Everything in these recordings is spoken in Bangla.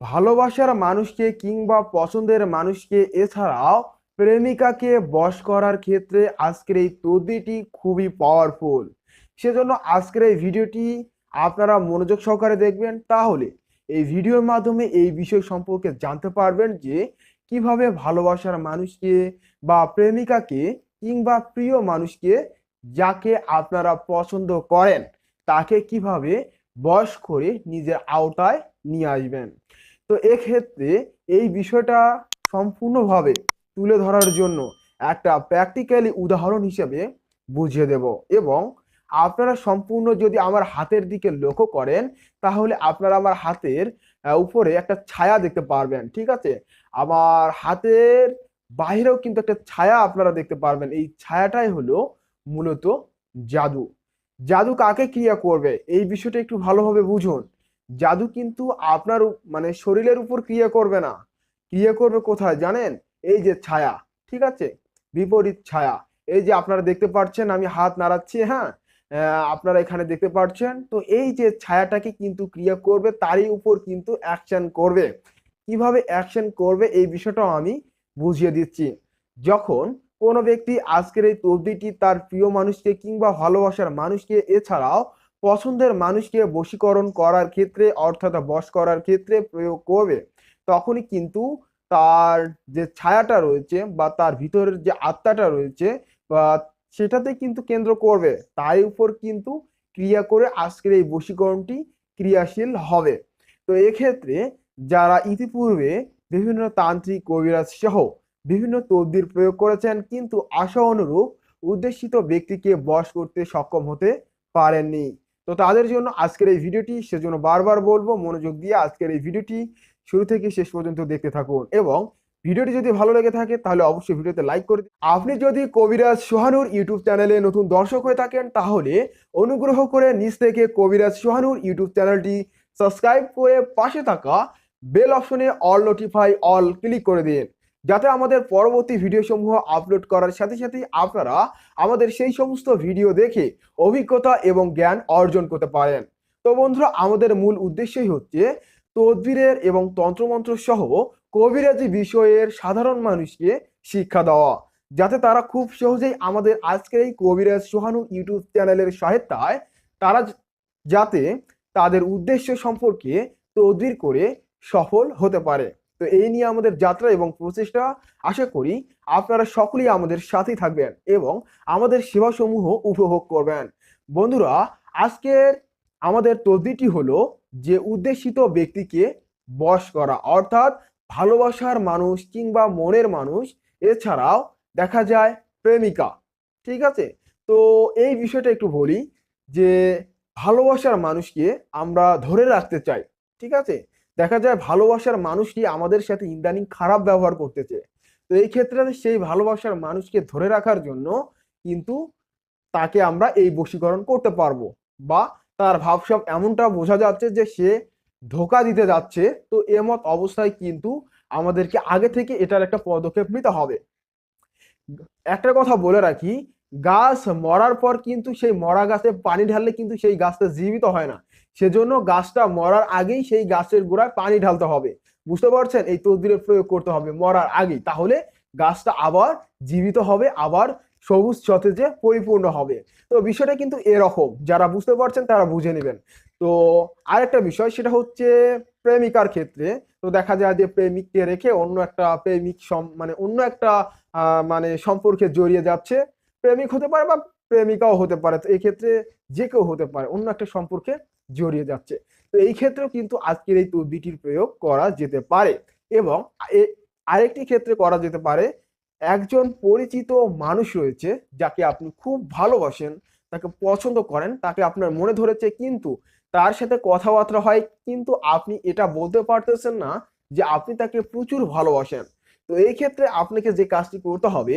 ভালোবাসার মানুষকে কিংবা পছন্দের মানুষকে এছাড়াও প্রেমিকাকে বশ করার ক্ষেত্রে আজকের এই পদ্ধতিটি খুবই পাওয়ারফুল সেজন্য আজকের এই ভিডিওটি আপনারা মনোযোগ সহকারে দেখবেন, তাহলে এই ভিডিওর মাধ্যমে এই বিষয় সম্পর্কে জানতে পারবেন যে কীভাবে ভালোবাসার মানুষকে বা প্রেমিকাকে কিংবা প্রিয় মানুষকে যাকে আপনারা পছন্দ করেন, তাকে কীভাবে বশ করে নিজের আওতায় নিয়ে আসবেন। তো এক্ষেত্রে এই বিষয়টা সম্পূর্ণভাবে তুলে ধরার জন্য একটা প্র্যাকটিক্যালি উদাহরণ হিসেবে বুঝিয়ে দেব এবং আপনারা সম্পূর্ণ যদি আমার হাতের দিকে লক্ষ্য করেন, তাহলে আপনারা আমার হাতের উপরে একটা ছায়া দেখতে পারবেন, ঠিক আছে? আমার হাতের বাইরেও কিন্তু একটা ছায়া আপনারা দেখতে পারবেন। এই ছায়াটাই হলো মূলত জাদু। জাদু কাকে ক্রিয়া করবে? এই বিষয়টা একটু ভালোভাবে বুঝুন। জাদু কিন্তু আপনার মানে শরীরের উপর ক্রিয়া করবে না। ক্রিয়া করবে কোথায় জানেন? এই যে ছায়া, ঠিক আছে? বিপরীত ছায়া। এই যে আপনারা দেখতে পাচ্ছেন আমি হাত নাড়াচ্ছি হ্যাঁ? আপনারা এখানে দেখতে পাচ্ছেন তো এই যে ছায়াটাকে কিন্তু ক্রিয়া করবে, তারই উপর কিন্তু অ্যাকশন করবে। কীভাবে অ্যাকশন করবে, এই বিষয়টাও আমি বুঝিয়ে দিচ্ছি। যখন কোনো ব্যক্তি আজকের এই তবদিটি তার প্রিয় মানুষকে কিংবা ভালোবাসার মানুষকে, এছাড়াও পছন্দের মানুষকে বশীকরণ করার ক্ষেত্রে, অর্থাৎ বশ করার ক্ষেত্রে প্রয়োগ করবে, তখনই কিন্তু তার যে ছায়াটা রয়েছে বা তার ভিতরের যে আত্মাটা রয়েছে বা সেটাতে কিন্তু কেন্দ্র করবে। তাই উপর কিন্তু ক্রিয়া করে আজকের এই বশীকরণটি ক্রিয়াশীল হবে। তো এক্ষেত্রে যারা ইতিপূর্বে বিভিন্ন তান্ত্রিক কবিরাজ সহ বিভিন্ন তদ্বির প্রয়োগ করেছেন, কিন্তু আশা অনুরূপ উদ্দেশিত ব্যক্তিকে বশ করতে সক্ষম হতে পারেননি। তো তাদের জন্য আজকের এই ভিডিওটি, সেজন্য বারবার বলব, মনোযোগ দিয়ে আজকের এই ভিডিওটি শুরু থেকে শেষ পর্যন্ত দেখতে থাকুন। এবং ভিডিওটি যদি ভালো লেগে থাকে, তাহলে অবশ্যই ভিডিওতে লাইক করে দিন। আপনি যদি কবিরাজ সোহানুর ইউটিউব চ্যানেলে নতুন দর্শক হয়ে থাকেন, তাহলে অনুগ্রহ করে নিচ থেকে কবিরাজ সোহানুর ইউটিউব চ্যানেলটি সাবস্ক্রাইব করে পাশে থাকা বেল অপশনে অল নোটিফাই অল ক্লিক করে দিন। যাতে আমাদের পরবর্তী ভিডিও সমূহ আপলোড করার সাথে সাথে আপনারা আমাদের সেই সমস্ত ভিডিও দেখে অভিজ্ঞতা এবং জ্ঞান অর্জন করতে পারেন। তো বন্ধুরা, আমাদের মূল উদ্দেশ্যই হচ্ছে তদবিরের এবং তন্ত্রমন্ত্র সহ কবিরাজি বিষয়ের সাধারণ মানুষকে শিক্ষা দেওয়া। যাতে তারা খুব সহজেই আমাদের আজকের এই কবিরাজ সোহানু ইউটিউব চ্যানেলের সহায়তায় তারা যাতে তাদের উদ্দেশ্য সম্পর্কে তদবির করে সফল হতে পারে। তো এই নিয়ে আমাদের যাত্রা এবং প্রচেষ্টা আশা করি আপনারা সকলেই আমাদের সাথেই থাকবেন এবং আমাদের সেবাসমূহ উপভোগ করবেন। বন্ধুরা, আজকের আমাদের তদবিরটি হলো যে উদ্দেশিত ব্যক্তিকে বশ করা, অর্থাৎ ভালোবাসার মানুষ কিংবা মনের মানুষ। এছাড়াও দেখা যায় প্রেমিকা, ঠিক আছে? তো এই বিষয়টা একটু বলি যে ভালোবাসার মানুষকে আমরা ধরে রাখতে চাই, ঠিক আছে? দেখা যায় ভালোবাসার মানুষটি আমাদের সাথে ইদানিং খারাপ ব্যবহার করতেছে। তো এই ক্ষেত্রে সেই ভালোবাসার মানুষকে ধরে রাখার জন্য কিন্তু তাকে আমরা এই বশীকরণ করতে পারব বা তার ভাবসাব এমনটা বোঝা যাচ্ছে যে সে ধোকা দিতে যাচ্ছে। তো এমত অবস্থায় কিন্তু আমাদেরকে আগে থেকে এটার একটা পদক্ষেপ নিতে হবে। একটা কথা বলে রাখি গাছ মরার পর কিন্তু সেই মরা গাছে পানি ঢাললে কিন্তু সেই গাছটা জীবিত হয় না। সেজন্য গাছটা মরার আগেই সেই গাছের গোড়ায় পানি ঢালতে হবে। বুঝতে পারছেন? এই তদবিরের প্রয়োগ করতে হবে মরার আগেই। তাহলে গাছটা আবার জীবিত হবে, আবার সবুজ সতেজে পরিপূর্ণ হবে। তো বিষয়টা কিন্তু এরকম। যারা বুঝতে পারছেন তারা বুঝে নেবেন। তো আরেকটা বিষয়, সেটা হচ্ছে প্রেমিকার ক্ষেত্রে। তো দেখা যায় যে প্রেমিককে রেখে অন্য একটা প্রেমিক মানে অন্য একটা মানে সম্পর্কে জড়িয়ে যাচ্ছে। প্রেমিক হতে পারে বা প্রেমিকাও হতে পারে। তো এই ক্ষেত্রে যে কেউ হতে পারে, অন্য একটা সম্পর্কে জড়িয়ে যাচ্ছে। তো এই ক্ষেত্রেও কিন্তু আজকের এই তদবিটির প্রয়োগ করা যেতে পারে এবং আরেকটি ক্ষেত্রে করা যেতে পারে, একজন পরিচিত মানুষ রয়েছে যাকে আপনি খুব ভালোবাসেন, তাকে পছন্দ করেন, তাকে আপনার মনে ধরেছে কিন্তু তার সাথে কথাবার্তা হয় কিন্তু আপনি এটা বলতে পারতেছেন না যে আপনি তাকে প্রচুর ভালোবাসেন। তো এই ক্ষেত্রে আপনাকে যে কাজটি করতে হবে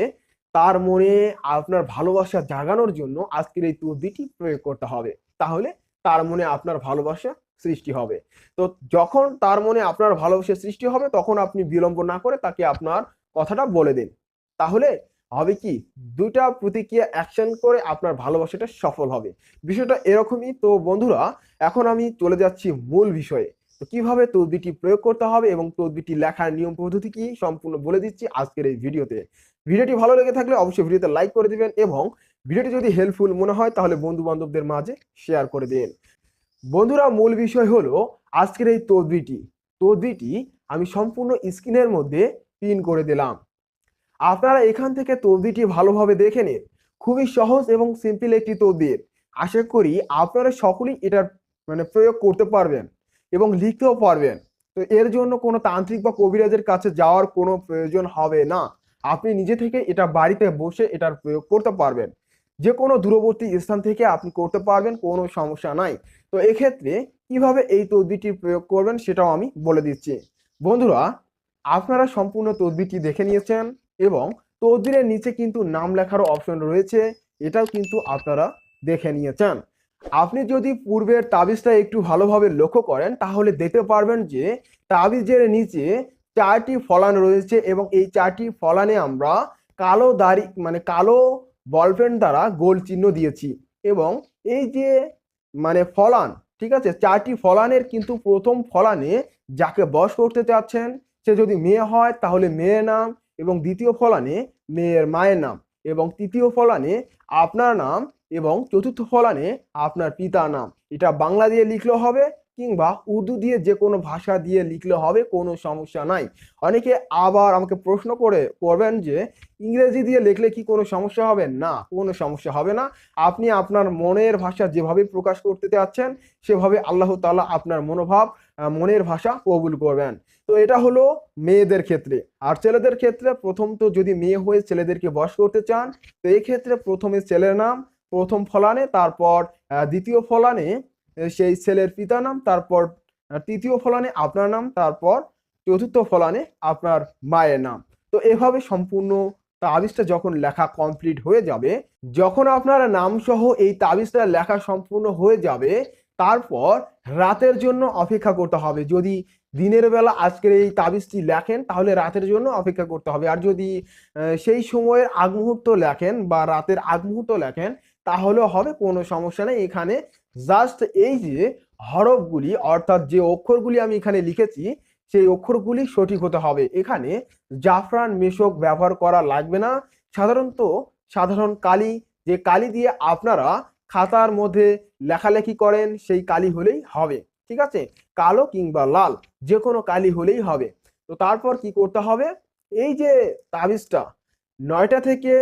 তার মনে আপনার ভালোবাসা জাগানোর জন্য আজকের এই তদবিটি প্রয়োগ করতে হবে। তাহলে তার মনে আপনার ভালোবাসা সৃষ্টি হবে। তো যখন তার মনে আপনার ভালোবাসা সৃষ্টি হবে, তখন আপনি বিলম্ব না করে তাকে আপনার কথাটা বলে দিন। তাহলে হবে কি? দুইটা প্রতিক্রিয়া অ্যাকশন করে আপনার ভালোবাসাটা সফল হবে। বিষয়টা এরকমই। তো বন্ধুরা, এখন আমি চলে যাচ্ছি মূল বিষয়ে। তো কীভাবে তদবিরটি প্রয়োগ করতে হবে এবং তদবিটি লেখার নিয়ম পদ্ধতি কি, সম্পূর্ণ বলে দিচ্ছি আজকের এই ভিডিওতে। ভিডিওটি ভালো লেগে থাকলে অবশ্যই ভিডিওতে লাইক করে দিবেন এবং ভিডিওটি যদি হেল্পফুল মনে হয় তাহলে বন্ধু বান্ধবদের মাঝে শেয়ার করে দিন। বন্ধুরা, মূল বিষয় হলো আজকের এই তদবিরটি। তদবিরটি আমি সম্পূর্ণ স্ক্রিনের মধ্যে পিন করে দিলাম। আপনারা এখান থেকে তদবিরটি ভালোভাবে দেখে নিন। খুবই সহজ এবং সিম্পল একটি তদবির। আশা করি আপনারা সকলেই এটার মানে প্রয়োগ করতে পারবেন। এবং লিখতেও পারবেন। তো এর জন্য কোনো তান্ত্রিক বা কবিরাজের কাছে যাওয়ার কোনো প্রয়োজন হবে না। আপনি নিজে থেকে এটা বাড়িতে বসে এটার প্রয়োগ করতে পারবেন। যে কোনো দূরবর্তী স্থান থেকে আপনি করতে পারবেন, কোনো সমস্যা নাই। তো এক্ষেত্রে কীভাবে এই তদবিরটির প্রয়োগ করবেন সেটাও আমি বলে দিচ্ছি। বন্ধুরা, আপনারা সম্পূর্ণ তদবিরটি দেখে নিয়েছেন এবং তদবিরের নিচে কিন্তু নাম লেখারও অপশন রয়েছে। এটাও কিন্তু আপনারা দেখে নিয়েছেন। আপনি যদি পূর্বের তাবিজটা একটু ভালোভাবে লক্ষ্য করেন, তাহলে দেখতে পারবেন যে তাবিজের নিচে চারটি ফলান রয়েছে এবং এই চারটি ফলানে আমরা কালো দাড়ি মানে কালো বলপেন দ্বারা গোল চিহ্ন দিয়েছি এবং এই যে মানে ফলান, ঠিক আছে? চারটি ফলানের কিন্তু প্রথম ফলানে যাকে বস করতে চাচ্ছেন, সে যদি মেয়ে হয়, তাহলে মেয়ের নাম এবং দ্বিতীয় ফলানে মেয়ের মায়ের নাম এবং তৃতীয় ফলানে আপনার নাম এবং চতুর্থ ফলানে আপনার পিতা নাম। এটা বাংলা দিয়ে লিখলেও হবে কিংবা উর্দু দিয়ে যে কোনো ভাষা দিয়ে লিখলে হবে, কোনো সমস্যা নাই। অনেকে আবার আমাকে প্রশ্ন করে করবেন যে, ইংরেজি দিয়ে লিখলে কি কোনো সমস্যা হবে? না, কোনো সমস্যা হবে না। আপনি আপনার মনের ভাষা যেভাবে প্রকাশ করতে চাচ্ছেন সেভাবে আল্লাহ তালা আপনার মনোভাব মনের ভাষা কবুল করবেন। তো এটা হলো মেয়েদের ক্ষেত্রে। আর ছেলেদের ক্ষেত্রে প্রথম তো যদি মেয়ে হয়ে ছেলেদেরকে বস করতে চান, তো এই ক্ষেত্রে প্রথমে ছেলের নাম প্রথম ফলানে, তারপর দ্বিতীয় ফলানে সেই ছেলের পিতার নাম, তারপর তৃতীয় ফলানে আপনার নাম, তারপর, চতুর্থ ফলানে আপনার মায়ের নাম। তো এভাবে সম্পূর্ণ তাবিজটা যখন লেখা কমপ্লিট হয়ে যাবে, যখন আপনার নাম সহ এই তাবিজটা লেখা সম্পূর্ণ হয়ে যাবে, তারপর রাতের জন্য অপেক্ষা করতে হবে। যদি দিনের বেলা আজকের এই তাবিজটি লেখেন, তাহলে রাতের জন্য অপেক্ষা করতে হবে। আর যদি সেই সময়ের আগ মুহূর্ত লেখেন বা রাতের আগ মুহূর্ত লেখেন তাহলেও হবে, কোনো সমস্যা নেই। এখানে জাস্ট এই যে হরফগুলি, অর্থাৎ যে অক্ষরগুলি আমি এখানে লিখেছি, সেই অক্ষরগুলি সঠিক হতে হবে। এখানে জাফরান মেশক ব্যবহার করা লাগবে না। সাধারণত সাধারণ কালি, যে কালি দিয়ে আপনারা খাতার মধ্যে লেখালেখি করেন, সেই কালি হলেই হবে। ঠিক আছে? কালো কিংবা লাল যে কোনো কালি হলেই হবে। তো তারপর কি করতে হবে? এই যে তাবিজটা নয়টা থেকে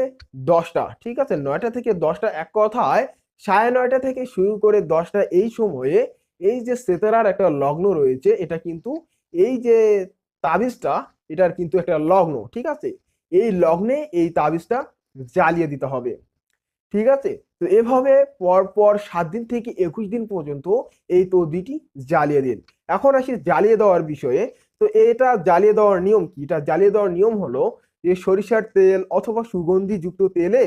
দশটা, ঠিক আছে? নয়টা থেকে দশটা এক কথায় সাড়ে নয়টা থেকে শুরু করে দশটা এই সময়ে এই যে সেতারার একটা লগ্ন রয়েছে, এটা কিন্তু এই যে তাবিজটা, এটার কিন্তু একটা লগ্ন, ঠিক আছে? এই লগ্নে এই তাবিজটা জ্বালিয়ে দিতে হবে, ঠিক আছে? তো এভাবে পর পর সাত দিন থেকে একুশ দিন পর্যন্ত এই তদবিটি জ্বালিয়ে দিন। এখন আসি জ্বালিয়ে দেওয়ার বিষয়ে। তো এটা জ্বালিয়ে দেওয়ার নিয়ম কি? এটা জ্বালিয়ে দেওয়ার নিয়ম হলো যে সরিষার তেল অথবা সুগন্ধিযুক্ত তেলে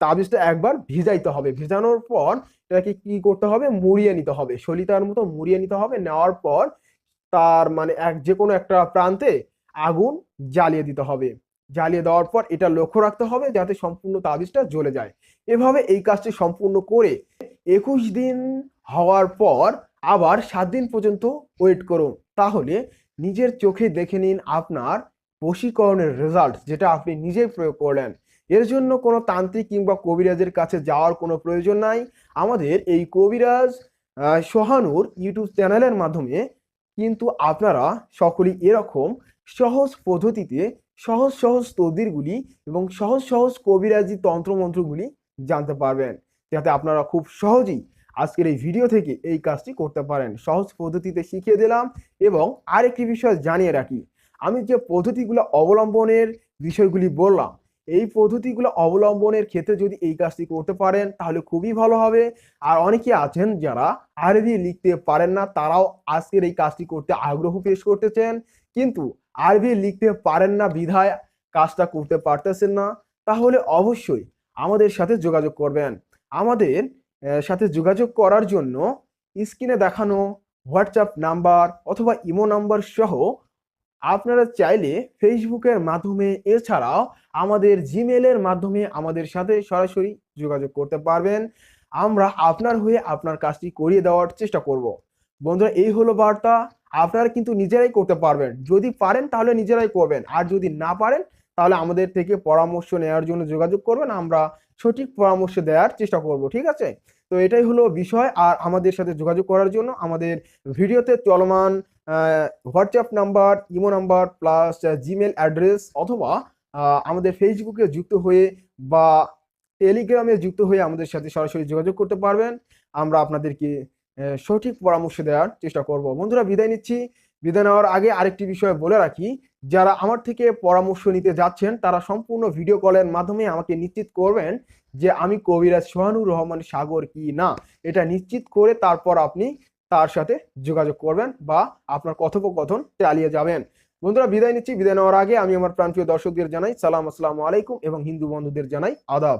তাবিজটা একবার ভিজাইতে হবে। ভেজানোর পর এটাকে কি করতে হবে? মুড়িয়ে নিতে হবে। সলিতার মতো মুড়িয়ে নিতে হবে। নেওয়ার পর তার মানে এক যে কোনো একটা প্রান্তে আগুন জ্বালিয়ে দিতে হবে। জ্বালিয়ে দেওয়ার পর এটা লক্ষ্য রাখতে হবে যাতে সম্পূর্ণ তাবিজটা জ্বলে যায়। এভাবে এই কাজটি সম্পূর্ণ করে একুশ দিন হওয়ার পর আবার সাত দিন পর্যন্ত ওয়েট করুন। তাহলে নিজের চোখে দেখে নিন আপনার বশীকরণের রেজাল্ট যেটা আপনি নিজেই প্রয়োগ করলেন, এর জন্য কোনো তান্ত্রিক কিংবা কবিরাজের কাছে যাওয়ার কোনো প্রয়োজন নাই। আমাদের এই কবিরাজ সোহানুর ইউটিউব চ্যানেলের মাধ্যমে কিন্তু আপনারা সকলেই এরকম সহজ পদ্ধতিতে, সহজ সহজ তদ্বিরগুলি এবং সহজ সহজ কবিরাজি তন্ত্রমন্ত্রগুলি জানতে পারবেন, যাতে আপনারা খুব সহজেই আজকের এই ভিডিও থেকে এই কাজটি করতে পারেন। সহজ পদ্ধতিতে শিখিয়ে দিলাম এবং আরেকটি বিষয় জানিয়ে রাখি। আমি যে পদ্ধতিগুলো অবলম্বনের বিষয়গুলি বললাম, এই পদ্ধতিগুলো অবলম্বনের ক্ষেত্রে যদি এই কাজটি করতে পারেন, তাহলে খুবই ভালো হবে। আর অনেকে আছেন যারা আরবি লিখতে পারেন না, তারাও আজকের এই কাজটি করতে আগ্রহ পেশ করতেছেন। কিন্তু আরবি লিখতে পারেন না, বিধায় কাজটা করতে পারতেছেন না, তাহলে অবশ্যই আমাদের সাথে যোগাযোগ করবেন। আমাদের সাথে যোগাযোগ করার জন্য স্ক্রিনে দেখানো হোয়াটসঅ্যাপ নাম্বার অথবা ইমো নাম্বার সহ আপনারা চাইলে ফেসবুকের মাধ্যমে, এছাড়াও আমাদের জিমেলের মাধ্যমে আমাদের সাথে সরাসরি যোগাযোগ করতে পারবেন। আমরা আপনার হয়ে আপনার কাজটি করিয়ে দেওয়ার চেষ্টা করব। বন্ধুরা, এই হলো বার্তা। আপনারা কিন্তু নিজেরাই করতে পারবেন। যদি পারেন, তাহলে নিজেরাই করবেন। আর যদি না পারেন, তাহলে আমাদের থেকে পরামর্শ নেওয়ার জন্য যোগাযোগ করবেন। আমরা সঠিক পরামর্শ দেওয়ার চেষ্টা করব, ঠিক আছে? তো এটাই হলো বিষয়। আর আমাদের সাথে যোগাযোগ করার জন্য আমাদের ভিডিওতে চলমান WhatsApp number Imo number plus Gmail address অথবা আমাদের ফেসবুকে যুক্ত হয়ে বা টেলিগ্রামে যুক্ত হয়ে আমাদের সাথে সরাসরি যোগাযোগ করতে পারবেন। আমরা আপনাদেরকে সঠিক পরামর্শ দেওয়ার চেষ্টা করব। বন্ধুরা, বিদায় নিচ্ছি। বিদায় নেওয়ার আগে আরেকটি বিষয় বলে রাখি, যারা আমার থেকে পরামর্শ নিতে যাচ্ছেন, তারা সম্পূর্ণ ভিডিও কলের মাধ্যমে আমাকে নিশ্চিত করবেন যে আমি কবিরাজ সোহানুর রহমান সাগর কি না। এটা নিশ্চিত করে তারপর আপনি তার সাথে যোগাযোগ করবেন বা আপনার কথোপকথন চালিয়ে যাবেন। বন্ধুরা, বিদায় নিচ্ছি। বিদায় নেওয়ার আগে আমি আমার প্রাণপ্রিয় দর্শকদের জানাই সালাম, আসসালামু আলাইকুম এবং হিন্দু বন্ধুদের জানাই আদাব।